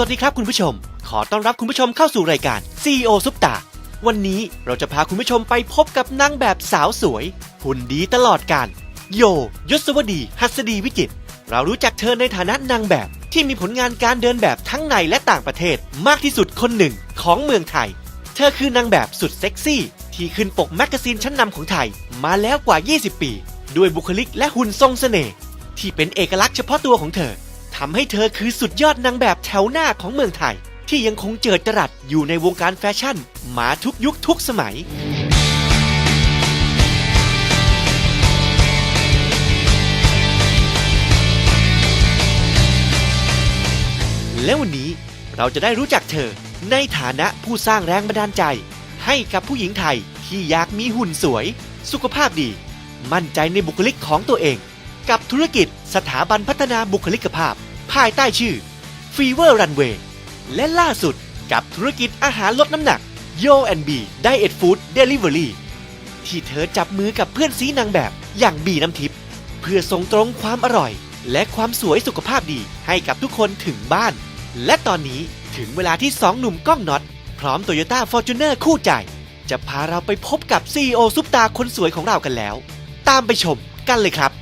วัสดีครับคุณผู้ชม ขอต้อนรับคุณผู้ชมเข้าสู่รายการ CEO ซุปตา วันนี้เราจะพาคุณผู้ชมไปพบกับนางแบบสาวสวย หุ่นดีตลอดการ โย ยศวดี หัสดีวิจิต เรารู้จักเธอในฐานะนางแบบ ที่มีผลงานการเดินแบบทั้งในและต่างประเทศมากที่สุดคนหนึ่งของเมืองไทย เธอคือนางแบบสุดเซ็กซี่ ที่ขึ้นปกแมกกาซีนชั้นนำของไทย มาแล้วกว่า 20 ปี ด้วยบุคลิกและหุ่นทรงเสน่ห์ที่เป็นเอกลักษณ์เฉพาะตัวของเธอ ทำให้เธอคือสุดยอดนางแบบแถวหน้าของเมืองไทย ที่ยังคงเจิดจรัสอยู่ในวงการแฟชั่น มาทุกยุคทุกสมัย และวันนี้เราจะได้รู้จักเธอในฐานะผู้สร้างแรงบันดาลใจ ให้กับผู้หญิงไทยที่อยากมีหุ่นสวย สุขภาพดี มั่นใจในบุคลิกของตัวเอง กับธุรกิจสถาบันพัฒนาบุคลิกภาพ ภายใต้ชื่อ Fever Runway และล่าสุดกับธุรกิจอาหารลดน้ำหนัก Yo B Diet Food Delivery ที่เธอจับมือกับเพื่อนซีนางแบบอย่างบีน้ำทิพย์เพื่อส่งตรงความอร่อย และความสวยสุขภาพดีให้กับทุกคนถึงบ้าน และตอนนี้ถึงเวลาที่สองหนุ่มก้องน็อต พร้อม Toyota Fortuner คู่ใจ จะพาเราไปพบกับ CEO ซุปตาคนสวยของเรากันแล้ว ตามไปชมกันเลยครับ